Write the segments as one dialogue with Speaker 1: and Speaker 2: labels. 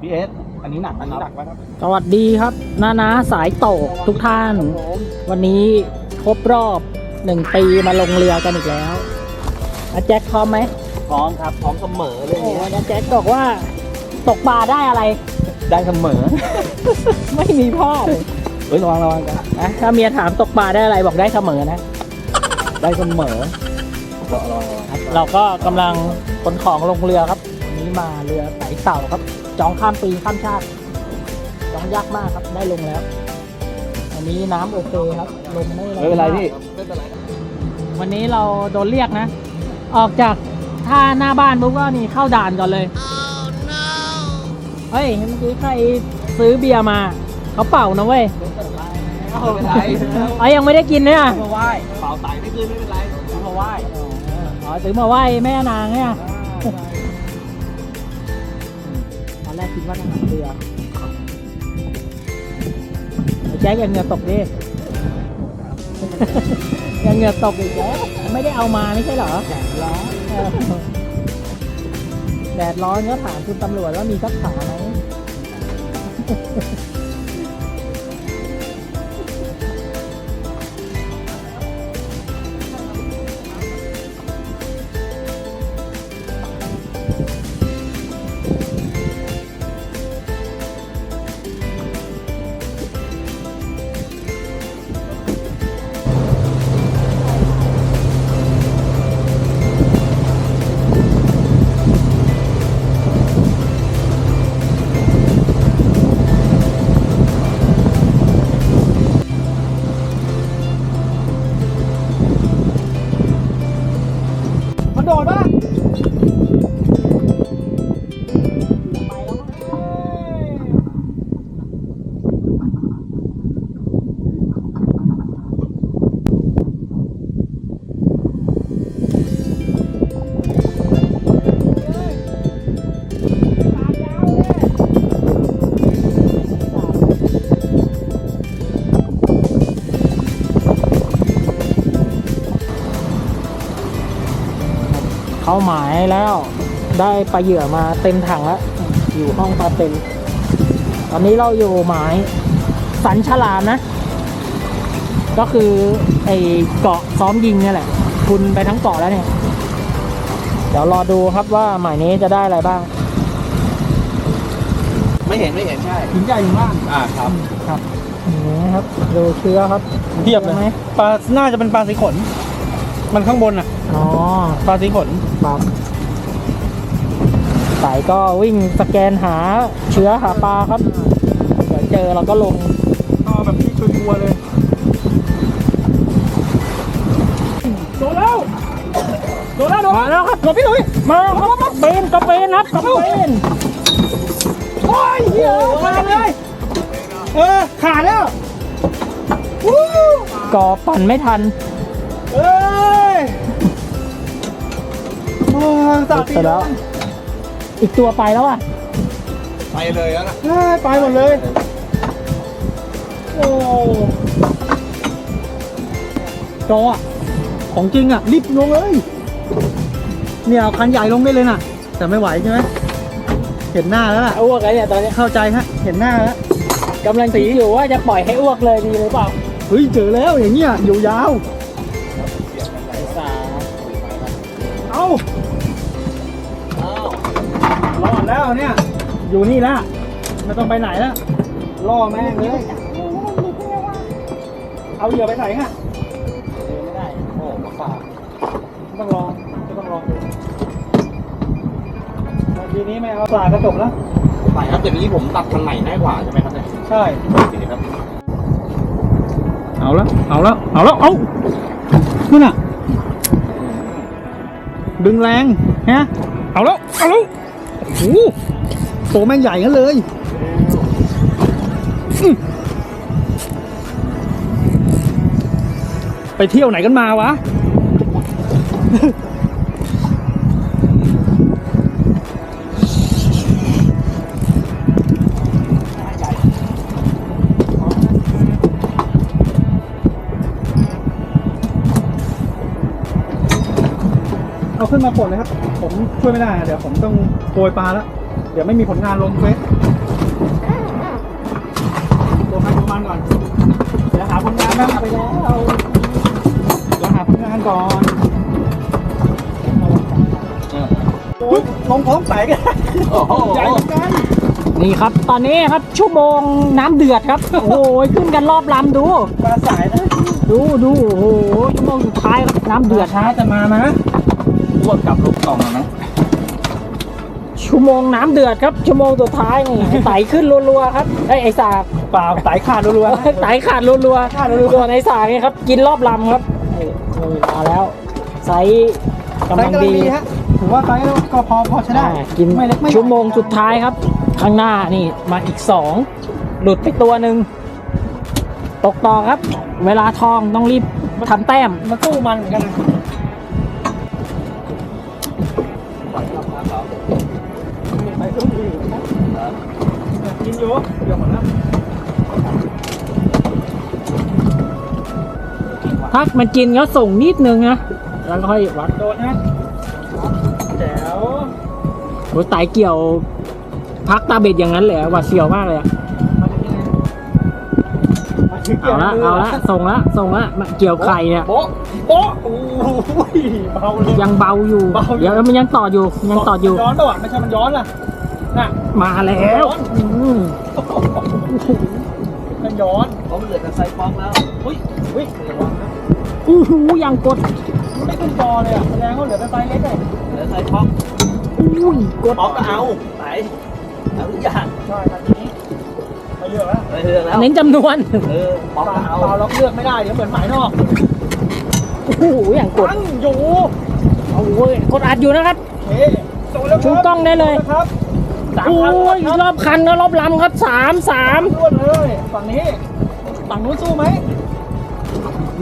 Speaker 1: พีเอสอันนี้หนักอันนี้หนักไหมครับ
Speaker 2: สวัสดีครับนานาสายโตกทุกท่าน วันนี้ครบรอบหนึ่งปีมาลงเรือกันอีกแล้วอาแจ็คพร้อมไหม
Speaker 1: พร้อมครับพร้อมเสมอเลย
Speaker 2: โอ้ยอาแจ็คบอกว่าตกปลาได้อะไร
Speaker 1: ได้เสมอ
Speaker 2: ไม่มีพลาดเลย
Speaker 1: เฮ้ยระวังระวังกัน
Speaker 2: นะถ้าเมียถามตกปลาได้อะไรบอกได้เสมอนะ
Speaker 1: ได้เสมอรอรอรอ
Speaker 2: เราก็กำลังขนของลงเรือครับวันนี้มาเรือไต่เต่าครับ จองข้ามปีข้ามชาติ จองยากมากครับได้ลงแล้ว วันนี้น้ำโอเคครับลมไม่แรง
Speaker 1: ไม่เป็นไรพี่
Speaker 2: วันนี้เราโดนเรียกนะ ออกจากท่าหน้าบ้านปุ๊บก็นี่เข้าด่านก่อนเลยเฮ้ยเมื่อกี้ใครซื้อเบียร์มา เขาเป่านะเว้ย
Speaker 1: ไม่เป็นไร
Speaker 2: อ๋อยังไม่ได้กินเนี่ย
Speaker 1: มาไหว้เป่าไต่ไม่ขึ้นไม่เป็นไรมาไหว้
Speaker 2: อ๋อซื้อมาไหว้แม่นางเนี่ย แรกคิดว่าหารเรือแจ็คยังเหงื่อตกดิยังเหงื่อตกอีกแล้วไม่ได้เอามาไม่ใช่เหรอเอนแดดร้อนก็ถามคุณตำรวจว่ามีสักขาไหมาหมายแล้ว ได้ปลาเหยื่อมาเต็มถังแล้วอยู่ห้องปลาเต็ม ตอนนี้เราอยู่หมายสันฉลามนะ ก็คือไอเกาะซ้อมยิงเนี่ยแหละ คุณไปทั้งเกาะแล้วเนี่ย เดี๋ยวรอดูครับว่าหมายนี้จะได้อะไรบ้าง
Speaker 1: ไม่เห็นไม่เห็นใช่
Speaker 2: หินใหญ่หินล่าง
Speaker 1: อ่าครับ
Speaker 2: ครับนี่ครับ ดูเชื้อครับ
Speaker 3: เทียบเลย
Speaker 2: ไหม
Speaker 3: ปลาน่าจะเป็นปลาสีขน มันข้างบนอะ
Speaker 2: อ๋อ
Speaker 3: ปลาสีขน
Speaker 2: ครับสายก็วิ่งสแกนหาเชื้อหาปลาครับ เดี๋ยวเจอเราก็ลง
Speaker 3: เอาแบบนี้ชัวร์ๆเลย
Speaker 2: โดนแล้วโดนแล้วโดนมาแล้วครับหลบพี่หนุ่ยมาครับกระเบนกระเบนครับกระเบน
Speaker 3: โอ้ยเหี้ยมาเลยเออขาดแล้ววู้
Speaker 2: ก่อปั่นไม่ทัน
Speaker 3: โอ้ยสาด
Speaker 2: ไปแล้ว อีกตัวไปแล้วอะ
Speaker 1: ไปเลยแล้วนะ
Speaker 3: เฮ้ยไปหมดเลย โอ้
Speaker 2: โตอะ
Speaker 3: ของจริงอะ รีบลงเลย เนี่ยเอาคันใหญ่ลงได้เลยน่ะ แต่ไม่ไหวใช่ไหมเห็นหน้าแล้วล่ะ
Speaker 2: อ้วกแล้วเนี่ยตอนนี้
Speaker 3: เข้าใจฮะ เห็นหน้าแล้ว
Speaker 2: กำลังสีอยู่ว่าจะปล่อยให้อ้วกเลยดีหรือเปล่า
Speaker 3: เฮ้ยเจอแล้วอย่างเงี้ยอยู่ยาว
Speaker 2: ส
Speaker 3: เนี่ย อยู่นี่แล้วไม่ต้องไปไหนแล้วล่อแม่งเลย เอาเหยื่อไปใส่ฮะ
Speaker 2: ไม่ได้
Speaker 1: โอ้มาฝาก
Speaker 3: ต้องลองก็ต้องลองดูทีนี้ไม่เอาปลากระจกแล้ว
Speaker 1: ไปครับอย่างนี้ผมตัดทางไหนได้กว่าใช่ไหมครับเนี่ย
Speaker 3: ใช่
Speaker 1: โอเคครับ
Speaker 3: เอาแล้วเอาแล้วเอาแล้วเอานั่นน่ะ ดึงแรงฮะเอาแล้ว เอาแล้วโอ้โห ตัวแม่งใหญ่กันเลยไปเที่ยวไหนกันมาวะ เอาขึ้นมาปลดเลยครับ ผมช่วยไม่ได้ เดี๋ยวผมต้องโกยปลาแล้ว เดี๋ยวไม่มีผลงานลงเฟซตัวใครตัวมันก่อน เดี๋ยวหาผลงานนะไปแล้ว เดี๋ยวหาผลงานก่อนอุ๊ยลงพร้อมใส่กัน
Speaker 1: โอ้โห
Speaker 3: ใหญ่เหมือนกัน
Speaker 2: นี่ครับ ตอนนี้ครับชั่วโมงน้ำเดือดครับ โอ้โหขึ้นกันรอบลำดู
Speaker 3: ปลาสายนะ
Speaker 2: ดูดูโอ้โหชั่วโมงสุดท้ายครับน้ำเดือด
Speaker 3: ช้าจะมานะ
Speaker 1: อ้วนกลับลูกกล่องแล้วนะ
Speaker 2: ชั่วโมงน้ำเดือดครับ ชั่วโมงสุดท้ายนี่ไต่ขึ้นรัวๆครับไอ้ยไอ้สาก
Speaker 3: เปล่าสายขาดรัว
Speaker 2: ไต่ขาดรัวๆ
Speaker 3: ขาดรัวๆ
Speaker 2: ส่วนไอ้สากนี่ครับ กินรอบลำครับนี่นี่มาแล้วไซส์
Speaker 3: ๆ
Speaker 2: กำลังดี
Speaker 3: ฮะถือว่าไซส์ก็พอพอใช้ได้
Speaker 2: อ่ากิน
Speaker 3: ไม่เล็กไม่ใหญ่
Speaker 2: ชั่วโมงสุดท้ายครับ ข้างหน้านี่มาอีกสองหลุดไปตัวหนึ่งตกต่อครับ เวลาทองต้องรีบทำแต้ม
Speaker 3: มาสู้มันเหมือนกัน กินอยู่เดี๋ยวหมดแล้ว
Speaker 2: ถ้ามันกินก็ส่งนิดนึงนะแล้วก็ค่อยวัด
Speaker 3: โดนนะแจ๋ว
Speaker 2: โอ้ยไตเกี่ยว พักตาเบ็ดอย่างนั้นเลยอะหว่าดเสียวมากเลยอะ
Speaker 3: มาถึง
Speaker 2: เอาละเอาละส่งละส่งละมาเกี่ยวไข่เนี่ย
Speaker 3: โป๊ะโป๊ะโอ้ยเบาเลย
Speaker 2: ยังเบาอยู่
Speaker 3: เบาอยู่
Speaker 2: เดี๋ยวมันยังต่ออยู่ยังต่ออยู่
Speaker 3: ย้อนป่ะวะไม่ใช่มันย้อนล่ะน่ะ
Speaker 2: มาแล้วอืม
Speaker 3: มันย้อน
Speaker 1: ผมเหลือแต่ไซส์ฟองแล้ว
Speaker 3: อุ้ยอุ้ยระวังนะ
Speaker 2: อู้หูยังกด
Speaker 3: มันไม่ขึ้นจอเลยอะแสดงว่าเหลือแต่ไซส์เล็กเลย
Speaker 1: เหลือไซส์ฟอง
Speaker 2: อุ้ยกด
Speaker 1: ฟองก็เอาไปเอาทุกอย่าง
Speaker 3: ใช่ครับทีนี้ไปเลือกแล้ว
Speaker 1: ไปเรื่องแล้ว
Speaker 2: เน้นจำนวน
Speaker 1: เออฟอง
Speaker 3: เป
Speaker 1: ก็
Speaker 3: ล่า
Speaker 1: เอา
Speaker 3: เปล่าเราเลือกไม่ได้เดี๋ยวเหมือนหมายนอก
Speaker 2: โอ้โหอย่างกด
Speaker 3: ตั้งอยู่
Speaker 2: โอ้ยกดอัดอยู่นะครับ
Speaker 3: เฮ้โดนแล้วครับ
Speaker 2: ชูกล้องได้เลย
Speaker 3: โนแวครับ สาม
Speaker 2: โอ้
Speaker 3: พัน
Speaker 2: ย
Speaker 3: ครับ
Speaker 2: รอบคันนะรอบลำครับสามสาม
Speaker 3: ล้วนเลยฝั่งนี้ฝั่งนู้นสู้ไหม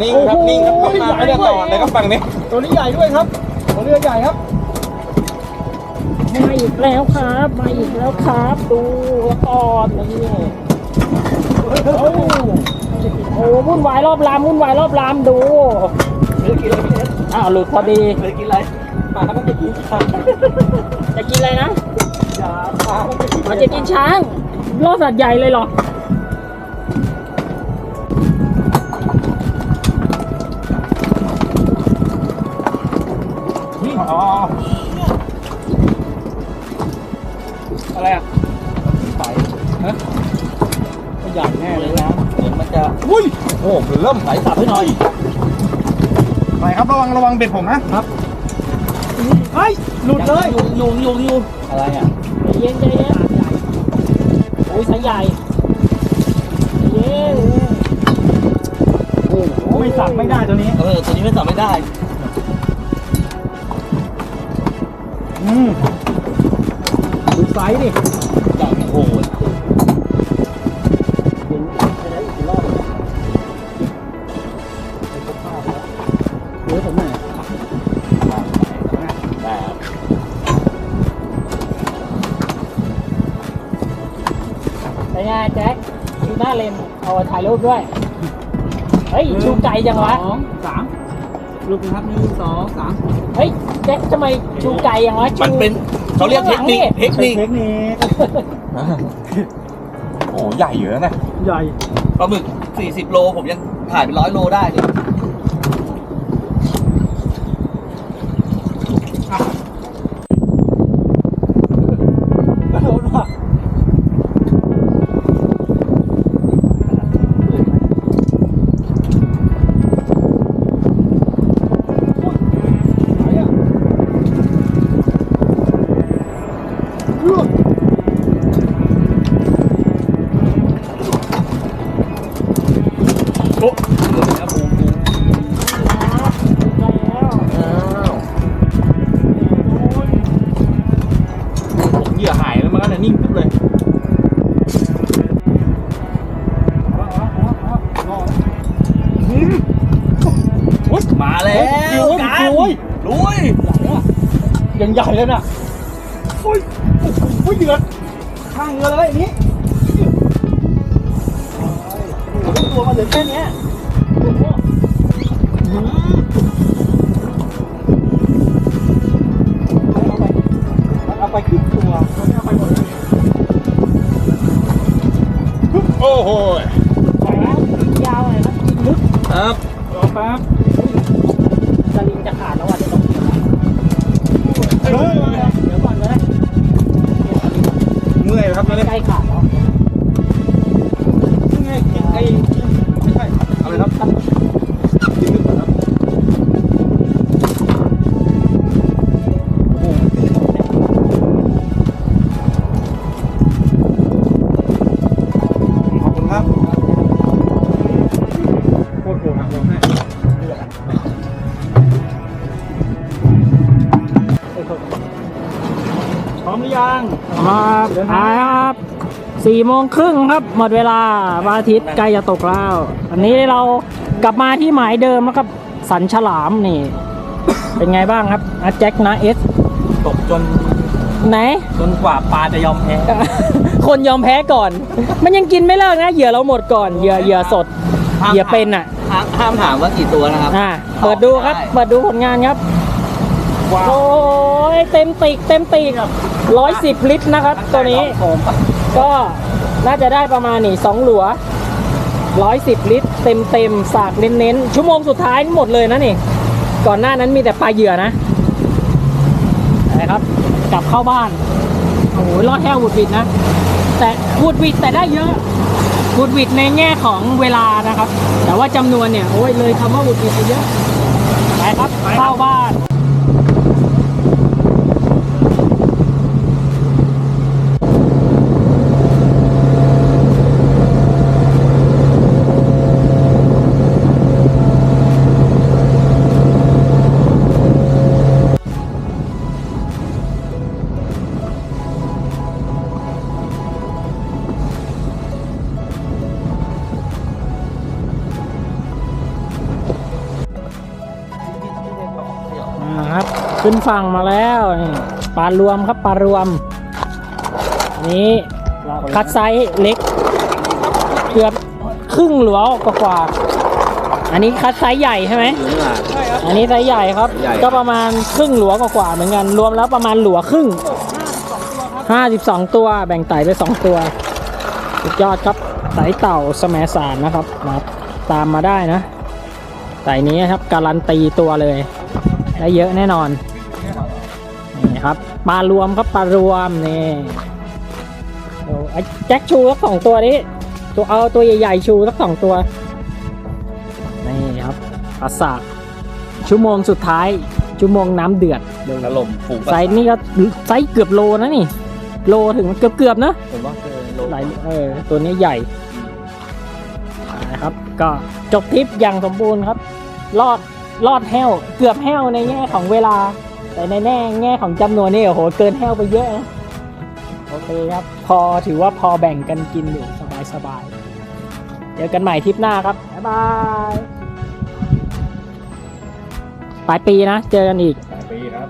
Speaker 4: นิ่งครับนิ่งครับ
Speaker 3: โอ้โห
Speaker 4: ต้องมาไม่ได้ต่อเลยครับฝั่งนี้
Speaker 3: ตัวนี้ใหญ่ด้วยครับตัวเรือใหญ่ครับ
Speaker 2: มาอีกแล้วครับ มาอีกแล้วครับ ดูก่อนนี่โอ้โหวุ่นวายรอบลำวุ่นวายรอบลำดู
Speaker 1: เหลือกินอะไรพี่เอส
Speaker 2: อ้าวหลุดพอดี
Speaker 1: เหลือกินอะไร
Speaker 3: ปลามันจะกินช้าง
Speaker 2: จะกินอะไรนะ
Speaker 3: ยาปลามันจะกิน
Speaker 2: มันจะกินช้างล่อสัตว์ใหญ่เลยเหรอ
Speaker 3: อ๋ออะไรอะไปฮะไม่ใหญ่แน่เลยนะ
Speaker 1: เดี๋ยวมันจะ
Speaker 3: อุ้ย
Speaker 4: โอ้เริ่ม
Speaker 1: ไหลสับให้หน่อย
Speaker 4: ไปครับระวังระวังเบ็ดผมนะครับ
Speaker 3: เฮ้ยหลุดเลย
Speaker 1: ยุงยุงยุงยุงอะไรอะ
Speaker 2: ใจเย็นใจเย็นโอ้ยสายใหญ่ใจเย็น
Speaker 3: ไม่สับไม่ได้ตัวนี้
Speaker 1: เออตัวนี้ไม่สับไม่ได้
Speaker 3: อืมดูไซส์ดิ เล
Speaker 2: นเอาถ่ายรูปด้วย เฮ้ย ชูไกลจังวะ
Speaker 3: สองสามลูกนะครับหนึ่งสองสาม
Speaker 2: เฮ้ยแจ็คทำไมชูไกลจังวะชู
Speaker 1: มันเป็นเขาเรียกเทคนิคเทคนิค
Speaker 3: เทคนิค
Speaker 4: โอ้ใหญ่อยู่นะเนี่ย
Speaker 3: ใหญ่
Speaker 1: ปลาหมึก40 โล ผมยังถ่ายเป็นร้อยโลได้เลย
Speaker 4: มาแล้วกันลุย
Speaker 1: ลุย
Speaker 3: ยังใหญ่เลยนะโอ้ยโอ้ยเดือดข้างเรือเลยนี้ตัวมันเหลือแค่นี้โอ้โหครึ่งตัวเอาไปหมดโอ้
Speaker 1: โห
Speaker 2: ยวเลยนะลึก
Speaker 1: ครับครับ
Speaker 2: สลิงจะขาดแล้วอะเดี๋ยวต้องเกี่ยวเดี๋ยวก่อนก็ได้เกี่ยวสลิง
Speaker 1: เมื่อยครับตอนนี้
Speaker 2: ใกล้ขาดแล้ว
Speaker 1: ไงไอ้ ครับอ่า
Speaker 2: ครับสี่โมงครึ่งครับ หมดเวลาพระอาทิตย์ใกล้จะตกแล้ว อันนี้เรากลับมาที่หมายเดิมแล้วครับ สันฉลามนี่ เป็นไงบ้างครับอาแจ็คนะเอส
Speaker 1: ตกจน
Speaker 2: ไหน
Speaker 1: จนกว่าปลาจะยอมแพ้
Speaker 2: คนยอมแพ้ก่อน มันยังกินไม่เลิกนะเหยื่อเราหมดก่อนเหยื่อเหยื่อสดเหยื่อเป็นอะ
Speaker 3: ห้ามห้ามถามว่ากี่ตัวนะครับ
Speaker 2: อ่า เปิดดูครับ เปิดดูผลงานครับ
Speaker 1: ว้า
Speaker 2: ยเต็มติกเต็มติกร้อยสิบลิตรนะครับ ตัวนี้ ก็น่าจะได้ประมาณนี่สองหลัวร้อยสิบลิตร เต็มเต็มสากเน้นๆ ชั่วโมงสุดท้ายหมดเลยนะนี่ ก่อนหน้านั้นมีแต่ปลาเหยื่อนะนะครับ กลับเข้าบ้าน โอ้โหรอดแค่วุดวิดนะ แต่วุดวิดแต่ได้เยอะวุดวิดในแง่ของเวลานะครับ แต่ว่าจำนวนเนี่ย โอ้ยเลยคำว่าวุดวิดไปเยอะไปครับเข้าบ้าน ขึ้นฝั่งมาแล้วนี่ปลารวมครับปลารวมอันนี้คัดไซส์เล็ก เกือบครึ่งหลวกว่าๆอันนี้คัดไซส์ใหญ่ใช่ไหมอันนี้ไซส์ใหญ่ครับ
Speaker 3: ใหญ่
Speaker 2: ก็ประมาณครึ่งหลวกว่าๆเหมือนกัน รวมแล้วประมาณหลัวครึ่ง52ตัวแบ่งไต่ไป2ตัวสุดยอดครับไต่เต่าสมสารนะครับมาตามมาได้นะไต่นี้ครับการันตีตัวเลย ได้เยอะแน่นอน นี่ครับปลารวมครับปลารวมนี่โอ้ไอ้แจ็คชูสักสองตัวนี้ตัวเอาตัวใหญ่ๆชูสักสองตัวนี่ครับปลาสากชั่วโมงสุดท้าย ชั่วโมงน้ำเดือด
Speaker 1: ถล่มฝูง
Speaker 2: ไซส์นี่ก็ไซส์เกือบโลนะนี่ โลถึงเกือบเกือบๆนะ
Speaker 1: ผมว่าเกินโล
Speaker 2: หลายเออตัวนี้ใหญ่นะครับ ก็จบทริปอย่างสมบูรณ์ครับ รอดรอดแห้ว เกือบแห้วในแง่ของเวลา แต่ในแง่แง่ของจำนวนนี่โอ้โหเกินแห้วไปเยอะนะโอเคครับ พอถือว่าพอแบ่งกันกินอยู่สบายสบายเจอกันใหม่ทริปหน้าครับ บ๊ายบายปลายปีนะ เจอกันอีก
Speaker 1: ปลายปีครับ